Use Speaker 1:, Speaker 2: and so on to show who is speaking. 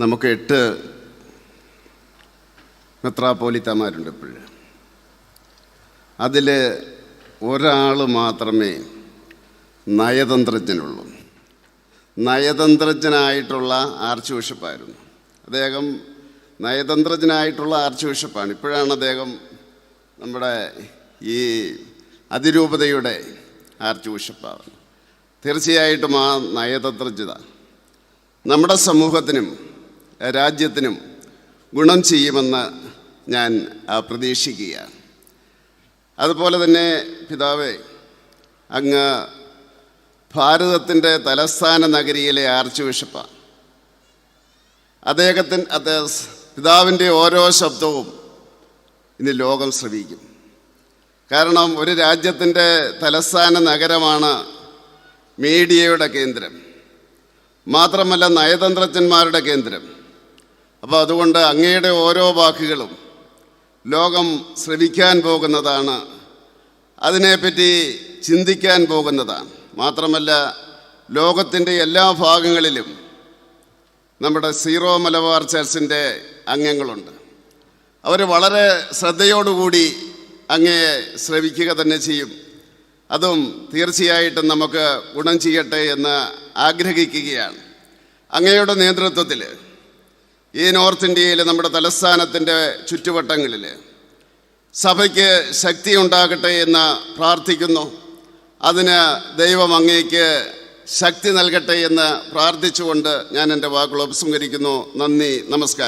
Speaker 1: നമുക്ക് എട്ട് മെത്രാപ്പോലിത്തമാരുണ്ട് ഇപ്പോഴും. അതിൽ ഒരാൾ മാത്രമേ നയതന്ത്രജ്ഞനുള്ളൂ. നയതന്ത്രജ്ഞനായിട്ടുള്ള ആർച്ച് ബിഷപ്പായിരുന്നു. അദ്ദേഹം നയതന്ത്രജ്ഞനായിട്ടുള്ള ആർച്ച് ബിഷപ്പാണ്. ഇപ്പോഴാണ് അദ്ദേഹം നമ്മുടെ ഈ അതിരൂപതയുടെ ആർച്ച് ബിഷപ്പാവുന്നത് തീർച്ചയായിട്ടും ആ നയതന്ത്രജ്ഞത നമ്മുടെ സമൂഹത്തിനും രാജ്യത്തിനും ഗുണം ചെയ്യുമെന്ന് ഞാൻ പ്രതീക്ഷിക്കുകയാണ്. അതുപോലെ തന്നെ പിതാവേ അങ്ങ് ഭാരതത്തിന്റെ തലസ്ഥാന നഗരിയിലെ ആർച്ച് ബിഷപ്പാണ് അദ്ദേഹത്തിന് അദ്ദേഹം പിതാവിന്റെ ഓരോ ശബ്ദവും ഇന്ന് ലോകം ശ്രവിക്കും. കാരണം ഒരു രാജ്യത്തിന്റെ തലസ്ഥാന നഗരമാണ് മീഡിയയുടെ കേന്ദ്രം. മാത്രമല്ല നയതന്ത്രജ്ഞന്മാരുടെ കേന്ദ്രം. അപ്പോൾ അതുകൊണ്ട് അങ്ങയുടെ ഓരോ വാക്കുകളും ലോകം ശ്രവിക്കാൻ പോകുന്നതാണ്. അതിനെപ്പറ്റി ചിന്തിക്കാൻ പോകുന്നതാണ്. മാത്രമല്ല ലോകത്തിന്റെ എല്ലാ ഭാഗങ്ങളിലും നമ്മുടെ സീറോ മലബാർ ചർച്ചിന്റെ അംഗങ്ങളുണ്ട്. അവർ വളരെ ശ്രദ്ധയോടുകൂടി അങ്ങയെ ശ്രവിക്കുക തന്നെ ചെയ്യും. അതും തീർച്ചയായിട്ടും നമുക്ക് ഗുണം ചെയ്യട്ടെ എന്ന് ആഗ്രഹിക്കുകയാണ്. അങ്ങയുടെ നേതൃത്വത്തിൽ ഈ നോർത്ത് ഇന്ത്യയിൽ നമ്മുടെ തലസ്ഥാനത്തിന്റെ ചുറ്റുവട്ടങ്ങളിൽ സഭയ്ക്ക് ശക്തി ഉണ്ടാകട്ടെ എന്ന് പ്രാർത്ഥിക്കുന്നു. അതിന് ദൈവം അങ്ങേക്ക് ശക്തി നൽകട്ടെ എന്ന് പ്രാർത്ഥിച്ചുകൊണ്ട് ഞാൻ എന്റെ വാക്കുകൾ ഉപസംഹരിക്കുന്നു. നന്ദി നമസ്കാരം.